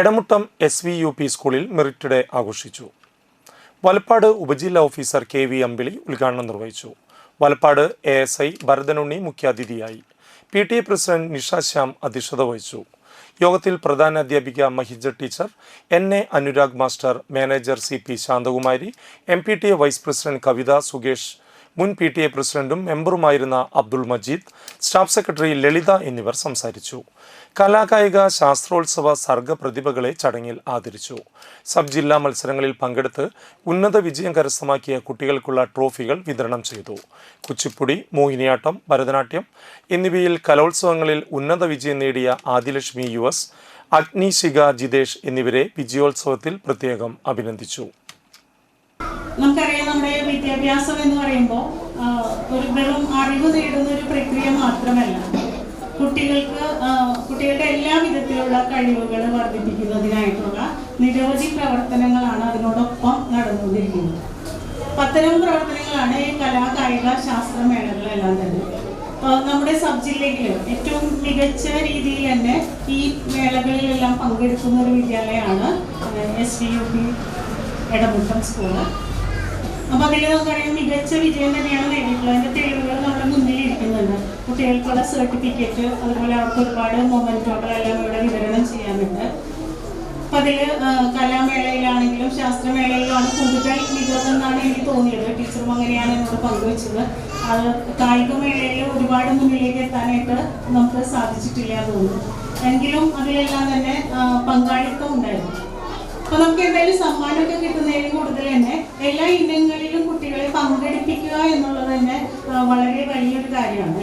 Edamuttam S V U P സ്കൂളിൽ merit day ആഘോഷിച്ചു. വലപ്പാട് ഉപജില്ലാ ഓഫീസർ കെ വി അമ്പിളി ഉദ്ഘാടനം നിർവഹിച്ചു. Valappad A S I Bharathanunni മുഖ്യാതിഥിയായി. P T A president Nisha Shyam അധ്യക്ഷത വഹിച്ചു. യോഗത്തിൽ പ്രധാന അധ്യാപിക Mahija teacher N A Anurag master manager C P Shanthakumari M P T A vice president Kavitha Sukesh മുൻ P T A പ്രസിഡന്റും മെമ്പറുമായിരുന്ന Abdul Majeed staff secretary Lalitha എന്നിവർ സംസാരിച്ചു. കലാകായിക ശാസ്ത്രോത്സവ സർഗ പ്രതിഭകളെ ചടങ്ങിൽ ആദരിച്ചു. സബ് ജില്ലാ മത്സരങ്ങളിൽ പങ്കെടുത്ത് ഉന്നത വിജയം കരസ്ഥമാക്കിയ കുട്ടികൾക്കുള്ള ട്രോഫികൾ വിതരണം ചെയ്തു. കുച്ചിപ്പുടി മോഹിനിയാട്ടം ഭരതനാട്യം എന്നിവയിൽ കലോത്സവങ്ങളിൽ ഉന്നത വിജയം നേടിയ ആദിലക്ഷ്മി യു എസ് അഗ്നിശിക ജിതേഷ് എന്നിവരെ വിജയോത്സവത്തിൽ പ്രത്യേകം അഭിനന്ദിച്ചു. നമുക്കറിയാം നമ്മുടെ വിദ്യാഭ്യാസം എന്ന് പറയുമ്പോൾ ഒരു വെറും അറിവ് നേടുന്ന ഒരു പ്രക്രിയ മാത്രമല്ല. കുട്ടികൾക്ക് കുട്ടികളുടെ എല്ലാ വിധത്തിലുള്ള കഴിവുകൾ വർദ്ധിപ്പിക്കുന്നതിനായിട്ടുള്ള നിരവധി പ്രവർത്തനങ്ങളാണ് അതിനോടൊപ്പം നടന്നുകൊണ്ടിരിക്കുന്നത്. അത്തരം പ്രവർത്തനങ്ങളാണ് ഈ കലാ കായിക ശാസ്ത്രമേളകളെല്ലാം തന്നെ. അപ്പോൾ നമ്മുടെ സബ് ജില്ലയിൽ ഏറ്റവും മികച്ച രീതിയിൽ തന്നെ ഈ മേളകളിലെല്ലാം പങ്കെടുക്കുന്ന ഒരു വിദ്യാലയമാണ് S D U P Edamuttam school. അപ്പൊ പറയാം മികച്ച വിജയം തന്നെയാണ് നേടിയിട്ടുള്ളത്. അതിന്റെ തെളിവുകൾ നമ്മുടെ മുന്നിൽ ഇരിക്കുന്നുണ്ട്. കുട്ടികൾക്കുള്ള സർട്ടിഫിക്കറ്റ് അതുപോലെ അവർക്ക് ഒരുപാട് മൊമെന്റ് ഓർഡർ എല്ലാം ഇവിടെ വിതരണം ചെയ്യാനുണ്ട്. അപ്പൊ അതിൽ കലാമേളയിലാണെങ്കിലും ശാസ്ത്രമേളയിലാണ് കൂടുതൽ മികവെന്നാണ് എനിക്ക് തോന്നിയത് ടീച്ചറും അങ്ങനെയാണ് എന്നോട് പങ്കുവച്ചത്. അത് കായികമേളയിൽ ഒരുപാട് മുന്നിലേക്ക് എത്താനായിട്ട് നമുക്ക് സാധിച്ചിട്ടില്ല തോന്നുന്നു. എങ്കിലും അതിലെല്ലാം തന്നെ പങ്കാളിത്തം ഉണ്ടായിരുന്നു. അപ്പൊ നമുക്ക് എന്തായാലും സമ്മാനമൊക്കെ കിട്ടുന്നതിന് കൂടുതൽ തന്നെ എല്ലാ ഇനങ്ങളിലും കുട്ടികളെ പങ്കെടുപ്പിക്കുക എന്നുള്ളത് തന്നെ വളരെ വലിയൊരു കാര്യമാണ്.